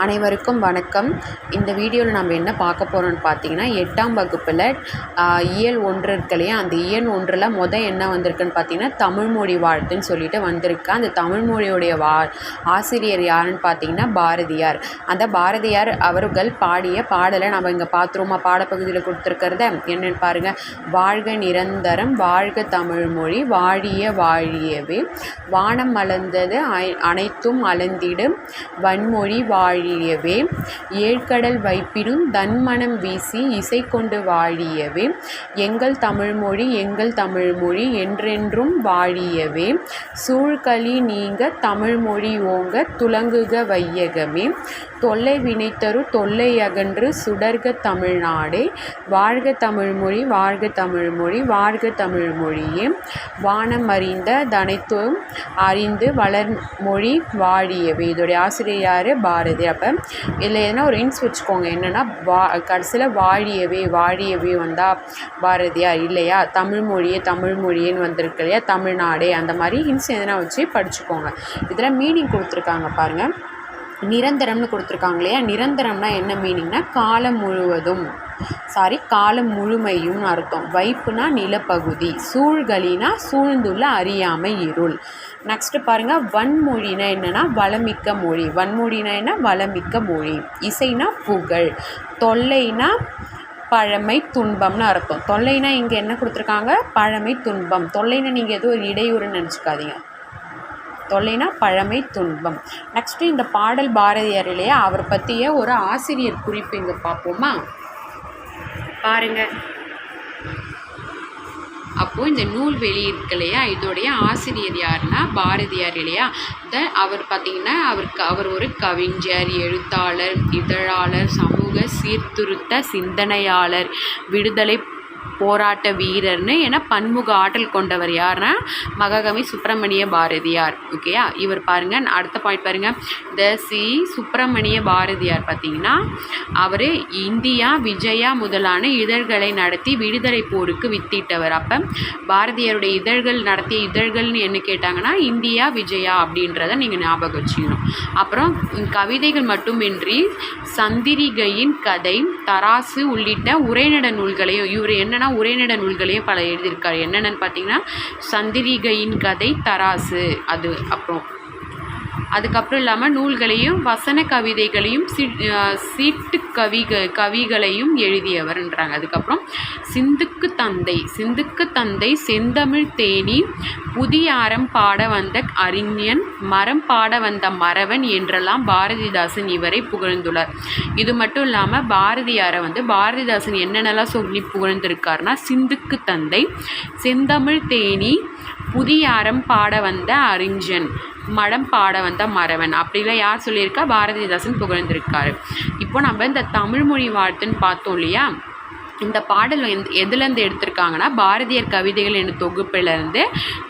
அனைவருக்கும் வணக்கம். இந்த வீடியோவில் நம்ம என்ன பார்க்க போகிறோம்னு பார்த்தீங்கன்னா எட்டாம் வகுப்பில் இயல் ஒன்று இருக்கு இல்லையா அந்த இயல் ஒன்றில் மொதல் என்ன வந்திருக்குன்னு பார்த்தீங்கன்னா தமிழ்மொழி வாழ்த்துன்னு சொல்லிட்டு வந்திருக்கு. அந்த தமிழ்மொழியுடைய வா ஆசிரியர் யாருன்னு பார்த்தீங்கன்னா பாரதியார். அந்த பாரதியார் அவர்கள் பாடிய பாடலை நம்ம இங்கே பார்த்துருமா பாடப்பகுதியில் கொடுத்துருக்கிறத என்னென்னு பாருங்கள் வாழ்க நிரந்தரம் வாழ்க தமிழ்மொழி வாழிய வாழியவே. வானம் மலர்ந்தது அனைத்தும் அலந்திடும் வன்மொழி வாழியவே. ஏழ்கடல் வைப்பினும் தன்மனம் வீசி இசை கொண்டு வாழியவே. எங்கள் தமிழ்மொழி எங்கள் தமிழ்மொழி என்றென்றும் வாழியவே. சூழ்களி நீங்க தமிழ்மொழி ஓங்க துலங்குக வையகமே. தொல்லை வினைத்தரு தொல்லை அகன்று சுடர்க தமிழ்நாடே. வாழ்க தமிழ்மொழி வாழ்க தமிழ்மொழி வாழ்க தமிழ்மொழியே. வானம் அறிந்த தனைத்தும் அறிந்து வளர்மொழி வாழியவே. இதோடைய ஆசிரியர் பாரதி. அப்போ இதில் எதனா ஒரு இன்ஸ் வச்சுக்கோங்க. என்னென்னா வா கடைசியில் வாழியவே வாழியவே வந்தால் பாரதியார் இல்லையா? தமிழ்மொழியே தமிழ்மொழியேன்னு வந்திருக்கு இல்லையா? தமிழ்நாடே அந்த மாதிரி ஹின்ஸ் எதனா வச்சு படிச்சுக்கோங்க. இதில் மீனிங் கொடுத்துருக்காங்க பாருங்கள் நிரந்தரம்னு கொடுத்துருக்காங்க இல்லையா? நிரந்தரம்னா என்ன மீனிங்னா காலம் முழுவதும். சாரி காலம் முழுமையும்னு அர்த்தம். வைப்புனா நிலப்பகுதி சூழ்களினா சூழ்ந்துள்ள அறியாமை இருள். நெக்ஸ்ட்டு பாருங்கள் வன்மொழினா என்னென்னா வளமிக்க மொழி. வன்மொழினா என்ன? வளமிக்க மொழி. இசைனா புகழ். தொல்லைனா பழமை துன்பம்னு அர்த்தம். தொல்லைனா இங்கே என்ன கொடுத்துருக்காங்க? பழமை துன்பம். தொல்லைனா நீங்கள் எதுவும் ஒரு இடையூறுன்னு நினச்சிக்காதீங்க. தொல்லைனா பழமை துன்பம். நெக்ஸ்ட்டு இந்த பாடல் பாரதியார் இல்லையா அவர் பற்றிய ஒரு ஆசிரியர் குறிப்பு இங்கே பார்ப்போமா? பாருங்கள் அப்போது இந்த நூல் வெளியிருக்கு இல்லையா இதோடைய ஆசிரியர் யாருன்னா பாரதியார் இல்லையா? த அவர் பார்த்திங்கன்னா அவருக்கு அவர் ஒரு கவிஞர் எழுத்தாளர் இதழாளர் சமூக சீர்திருத்த சிந்தனையாளர் விடுதலை போராட்ட வீரர்னு ஏன்னா பன்முக ஆற்றல் கொண்டவர் யாருன்னா மகாகவி சுப்பிரமணிய பாரதியார். ஓகேயா இவர் பாருங்கள் அடுத்த பாயிண்ட் பாருங்கள் த சி சுப்பிரமணிய பாரதியார் பார்த்தீங்கன்னா அவர் இந்தியா விஜயா முதலான இதழ்களை நடத்தி விடுதலை போருக்கு வித்திட்டவர். அப்போ பாரதியாருடைய இதழ்கள் நடத்திய இதழ்கள்னு என்ன கேட்டாங்கன்னா இந்தியா விஜயா அப்படின்றத நீங்கள் ஞாபகம் வச்சுக்கணும். அப்புறம் கவிதைகள் மட்டுமின்றி சந்திரிகையின் கதை தராசு உள்ளிட்ட உரைநட நூல்களையும் இவர் என்னென்னா உரைநட நூல்களையும் பல எழுதியிருக்காரு. என்னென்னு பார்த்தீங்கன்னா சந்திரிகையின் கதை தராசு. அது அப்புறம் அதுக்கப்புறம் இல்லாமல் நூல்களையும் வசன கவிதைகளையும் சி சீட்டு கவிக கவிகளையும் எழுதியவர்ன்றாங்க. அதுக்கப்புறம் சிந்துக்கு தந்தை சிந்துக்கு தந்தை செந்தமிழ் தேனி புதிய அறம் பாட வந்த அறிஞன் மரம் பாட வந்த மறவன் என்றெல்லாம் பாரதிதாசன் இவரை புகழ்ந்துள்ளார். இது மட்டும் இல்லாமல் பாரதியாரை வந்து பாரதிதாசன் என்னென்னலாம் சொல்லி புகழ்ந்திருக்காருனா சிந்துக்கு தந்தை செந்தமிழ் தேனி புதிய அறம் பாட வந்த அறிஞன் மடம் பாட வந்த மறவன் அப்படிலாம் யார் சொல்லியிருக்கா? பாரதிதாசன் புகழ்ந்திருக்காரு. இப்போ நம்ம இந்த தமிழ்மொழி வாழ்த்துன்னு பார்த்தோம் இல்லையா? இந்த பாடல் எந் எதுலேருந்து எடுத்திருக்காங்கன்னா பாரதியர் கவிதைகள் என்ற தொகுப்பிலேருந்து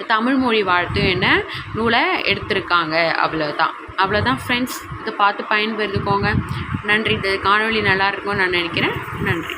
தமிழ்மொழி வாழ்த்து என்ன நூலை எடுத்திருக்காங்க. அவ்வளோதான் அவ்வளோதான் ஃப்ரெண்ட்ஸ் இதை பார்த்து பயன்பெறுதுக்கோங்க நன்றி. இந்த காணொலி நல்லா இருக்கும்னு நான் நினைக்கிறேன். நன்றி.